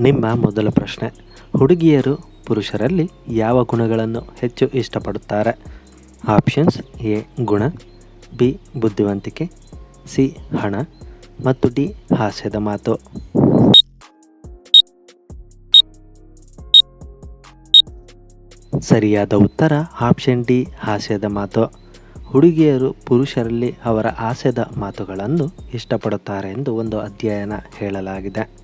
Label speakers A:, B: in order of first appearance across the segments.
A: ನಿಮ್ಮ ಮೊದಲ ಪ್ರಶ್ನೆ. ಹುಡುಗಿಯರು ಪುರುಷರಲ್ಲಿ ಯಾವ ಗುಣಗಳನ್ನು ಹೆಚ್ಚು ಇಷ್ಟಪಡುತ್ತಾರೆ? ಆಪ್ಷನ್ಸ್ ಎ, ಗುಣ, ಬಿ, ಬುದ್ಧಿವಂತಿಕೆ, ಸಿ, ಹಣ, ಮತ್ತು ಡಿ, ಹಾಸ್ಯದ ಮಾತು. ಸರಿಯಾದ ಉತ್ತರ ಆಪ್ಷನ್ ಡಿ, ಹಾಸ್ಯದ ಮಾತು. ಹುಡುಗಿಯರು ಪುರುಷರಲ್ಲಿ ಅವರ ಹಾಸ್ಯದ ಮಾತುಗಳನ್ನು ಇಷ್ಟಪಡುತ್ತಾರೆ ಎಂದು ಒಂದು ಅಧ್ಯಯನ ಹೇಳಲಾಗಿದೆ.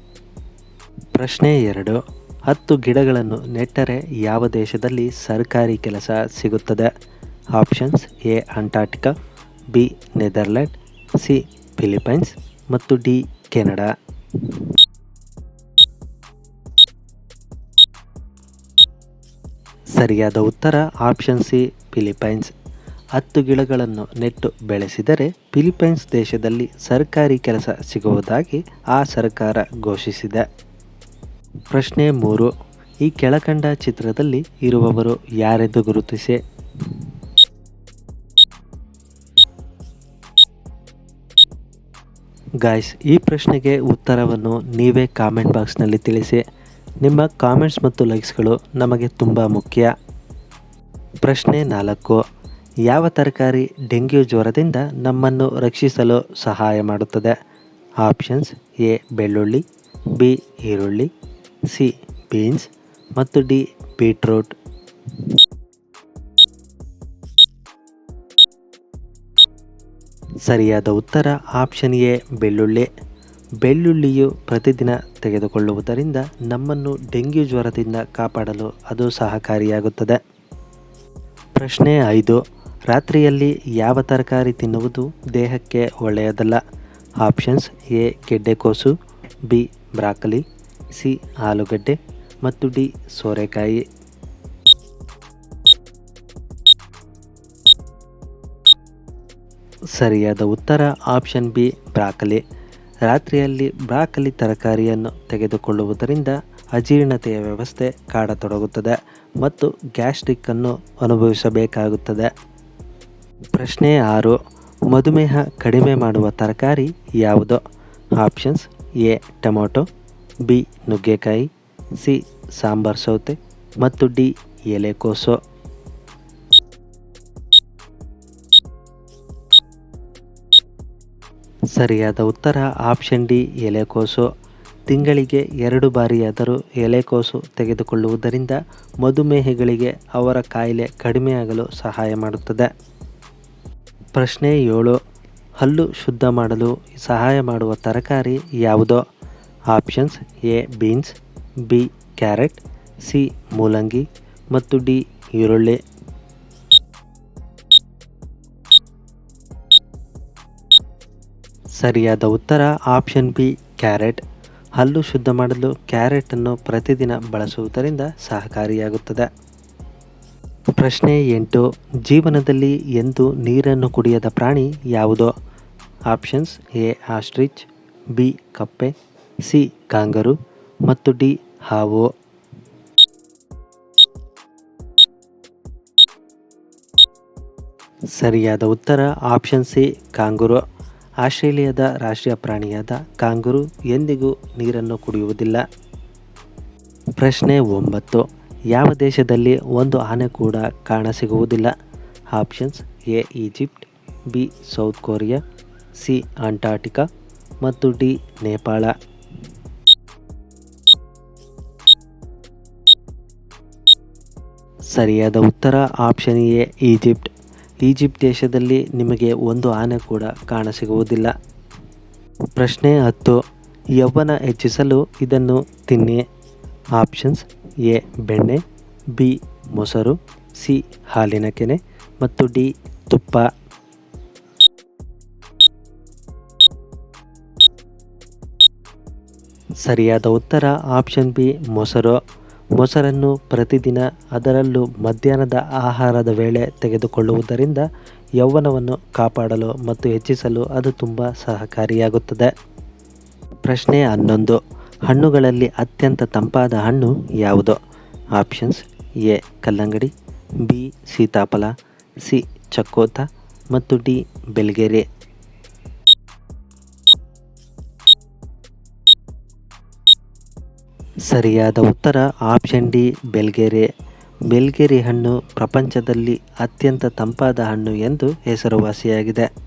A: ಪ್ರಶ್ನೆ ಎರಡು. ಹತ್ತು ಗಿಡಗಳನ್ನು ನೆಟ್ಟರೆ ಯಾವ ದೇಶದಲ್ಲಿ ಸರ್ಕಾರಿ ಕೆಲಸ ಸಿಗುತ್ತದೆ? Options A, Antarctica, B Netherland C, Philippines ಮತ್ತು ಡಿ, ಕೆನಡಾ. ಸರಿಯಾದ ಉತ್ತರ ಆಪ್ಷನ್ ಸಿ, ಫಿಲಿಪೈನ್ಸ್. ಹತ್ತು ಗಿಡಗಳನ್ನು ನೆಟ್ಟು ಬೆಳೆಸಿದರೆ ಫಿಲಿಪೈನ್ಸ್ ದೇಶದಲ್ಲಿ ಸರ್ಕಾರಿ ಕೆಲಸ ಸಿಗುವುದಾಗಿ ಆ ಸರ್ಕಾರ ಘೋಷಿಸಿದೆ. ಪ್ರಶ್ನೆ ಮೂರು. ಈ ಕೆಳಕಂಡ ಚಿತ್ರದಲ್ಲಿ ಇರುವವರು ಯಾರೆಂದು ಗುರುತಿಸಿ? ಗಾಯ್ಸ್ ಈ ಪ್ರಶ್ನೆಗೆ ಉತ್ತರವನ್ನು ನೀವೇ ಕಾಮೆಂಟ್ ಬಾಕ್ಸ್ನಲ್ಲಿ ತಿಳಿಸಿ. ನಿಮ್ಮ ಕಾಮೆಂಟ್ಸ್ ಮತ್ತು ಲೈಕ್ಸ್ಗಳು ನಮಗೆ ತುಂಬ ಮುಖ್ಯ. ಪ್ರಶ್ನೆ ನಾಲ್ಕು. ಯಾವ ತರಕಾರಿ ಡೆಂಗ್ಯೂ ಜ್ವರದಿಂದ ನಮ್ಮನ್ನು ರಕ್ಷಿಸಲು ಸಹಾಯ ಮಾಡುತ್ತದೆ? ಆಪ್ಷನ್ಸ್ ಎ ಬೆಳ್ಳುಳ್ಳಿ ಬಿ ಈರುಳ್ಳಿ ಸಿ ಬೀನ್ಸ್ ಮತ್ತು ಡಿ ಬೀಟ್ರೂಟ್. ಸರಿಯಾದ ಉತ್ತರ ಆಪ್ಷನ್ ಎ, ಬೆಳ್ಳುಳ್ಳಿ. ಬೆಳ್ಳುಳ್ಳಿಯು ಪ್ರತಿದಿನ ತೆಗೆದುಕೊಳ್ಳುವುದರಿಂದ ನಮ್ಮನ್ನು ಡೆಂಗ್ಯೂ ಜ್ವರದಿಂದ ಕಾಪಾಡಲು ಅದು ಸಹಕಾರಿಯಾಗುತ್ತದೆ. ಪ್ರಶ್ನೆ ಐದು, ರಾತ್ರಿಯಲ್ಲಿ ಯಾವ ತರಕಾರಿ ತಿನ್ನುವುದು ದೇಹಕ್ಕೆ ಒಳ್ಳೆಯದಲ್ಲ? ಆಪ್ಷನ್ಸ್ ಎ ಗೆಡ್ಡೆಕೋಸು ಬಿ, ಬ್ರಾಕಲಿ. ಸಿ ಆಲೂಗಡ್ಡೆ ಮತ್ತು ಡಿ ಸೋರೆಕಾಯಿ. ಸರಿಯಾದ ಉತ್ತರ ಆಪ್ಷನ್ ಬಿ, ಬ್ರಾಕಲಿ. ರಾತ್ರಿಯಲ್ಲಿ ಬ್ರಾಕಲಿ ತರಕಾರಿಯನ್ನು ತೆಗೆದುಕೊಳ್ಳುವುದರಿಂದ ಅಜೀರ್ಣತೆಯ ವ್ಯವಸ್ಥೆ ಕಾಡತೊಡಗುತ್ತದೆ ಮತ್ತು ಗ್ಯಾಸ್ಟ್ರಿಕ್ಕನ್ನು ಅನುಭವಿಸಬೇಕಾಗುತ್ತದೆ. ಪ್ರಶ್ನೆ ಆರು, ಮಧುಮೇಹ ಕಡಿಮೆ ಮಾಡುವ ತರಕಾರಿ ಯಾವುದು? ಆಪ್ಷನ್ಸ್ ಎ, ಟೊಮೊಟೊ ಬಿ, ನುಗ್ಗೆಕಾಯಿ, ಸಿ, ಸಾಂಬಾರ್ ಸೌತೆ ಮತ್ತು ಡಿ ಎಲೆಕೋಸು ಸರಿಯಾದ ಉತ್ತರ ಆಪ್ಷನ್ ಡಿ ಎಲೆಕೋಸು ತಿಂಗಳಿಗೆ ಎರಡು ಬಾರಿಯಾದರೂ ಎಲೆಕೋಸು ತೆಗೆದುಕೊಳ್ಳುವುದರಿಂದ ಮಧುಮೇಹಿಗಳಿಗೆ ಅವರ ಕಾಯಿಲೆ ಕಡಿಮೆಯಾಗಲು ಸಹಾಯ ಮಾಡುತ್ತದೆ. ಪ್ರಶ್ನೆ ಏಳು, ಹಲ್ಲು ಶುದ್ಧ ಮಾಡಲು ಸಹಾಯ ಮಾಡುವ ತರಕಾರಿ ಯಾವುದೋ? Options A beans B carrot C ಮೂಲಂಗಿ ಮತ್ತು ಡಿ ಈರುಳ್ಳಿ. ಸರಿಯಾದ ಉತ್ತರ ಆಪ್ಷನ್ ಬಿ ಕ್ಯಾರೆಟ್ ಹಲ್ಲು ಶುದ್ಧ ಮಾಡಲು ಕ್ಯಾರೆಟನ್ನು ಪ್ರತಿದಿನ ಬಳಸುವುದರಿಂದ ಸಹಕಾರಿಯಾಗುತ್ತದೆ. ಪ್ರಶ್ನೆ ಎಂಟು, ಜೀವನದಲ್ಲಿ ಎಂದು ನೀರನ್ನು ಕುಡಿಯದ ಪ್ರಾಣಿ ಯಾವುದೋ? ಆಪ್ಷನ್ಸ್ ಎ ಆಸ್ಟ್ರಿಚ್ ಬಿ ಕಪ್ಪೆ. ಸಿ ಕಾಂಗರು ಮತ್ತು ಡಿ ಹಾವು. ಸರಿಯಾದ ಉತ್ತರ ಆಪ್ಷನ್ ಸಿ ಕಾಂಗುರು. ಆಸ್ಟ್ರೇಲಿಯಾದ ರಾಷ್ಟ್ರೀಯ ಪ್ರಾಣಿಯಾದ ಕಾಂಗುರು ಎಂದಿಗೂ ನೀರನ್ನು ಕುಡಿಯುವುದಿಲ್ಲ. ಪ್ರಶ್ನೆ ಒಂಬತ್ತು. ಯಾವ ದೇಶದಲ್ಲಿ ಒಂದು ಆನೆ ಕೂಡ ಕಾಣಸಿಗುವುದಿಲ್ಲ? Options A Egypt, B South Korea, C Antarctica ಮತ್ತು ಡಿ ನೇಪಾಳ. ಸರಿಯಾದ ಉತ್ತರ ಆಪ್ಷನ್ ಎ, ಈಜಿಪ್ಟ್. ಈಜಿಪ್ಟ್ ದೇಶದಲ್ಲಿ ನಿಮಗೆ ಒಂದು ಆನೆ ಕೂಡ ಕಾಣಸಿಗುವುದಿಲ್ಲ. ಪ್ರಶ್ನೆ ಹತ್ತು, ಯೌವನ ಹೆಚ್ಚಿಸಲು ಇದನ್ನು ತಿನ್ನಿ. ಆಪ್ಷನ್ಸ್ ಎ, ಬೆಣ್ಣೆ, ಬಿ, ಮೊಸರು, ಸಿ, ಹಾಲಿನ ಕೆನೆ ಮತ್ತು ಡಿ, ತುಪ್ಪ. ಸರಿಯಾದ ಉತ್ತರ ಆಪ್ಷನ್ ಬಿ, ಮೊಸರು. ಮೊಸರನ್ನು ಪ್ರತಿದಿನ ಅದರಲ್ಲೂ ಮಧ್ಯಾಹ್ನದ ಆಹಾರದ ವೇಳೆ ತೆಗೆದುಕೊಳ್ಳುವುದರಿಂದ ಯೌವನವನ್ನು ಕಾಪಾಡಲು ಮತ್ತು ಹೆಚ್ಚಿಸಲು ಅದು ತುಂಬ ಸಹಕಾರಿಯಾಗುತ್ತದೆ. ಪ್ರಶ್ನೆ ಹನ್ನೊಂದು. ಹಣ್ಣುಗಳಲ್ಲಿ ಅತ್ಯಂತ ತಂಪಾದ ಹಣ್ಣು ಯಾವುದು? ಆಪ್ಷನ್ಸ್ ಎ, ಕಲ್ಲಂಗಡಿ, ಬಿ, ಸೀತಾಫಲ, ಸಿ, ಚಕ್ಕೋತ ಮತ್ತು ಡಿ, ಬೆಲ್ಗೆರೆ. ಸರಿಯಾದ ಉತ್ತರ ಆಪ್ಷನ್ ಡಿ ಬೆಲ್ಗೆರೆ. ಬೆಲ್ಗೆರಿ ಹಣ್ಣು ಪ್ರಪಂಚದಲ್ಲಿ ಅತ್ಯಂತ ತಂಪಾದ ಹಣ್ಣು ಎಂದು ಹೆಸರುವಾಸಿಯಾಗಿದೆ.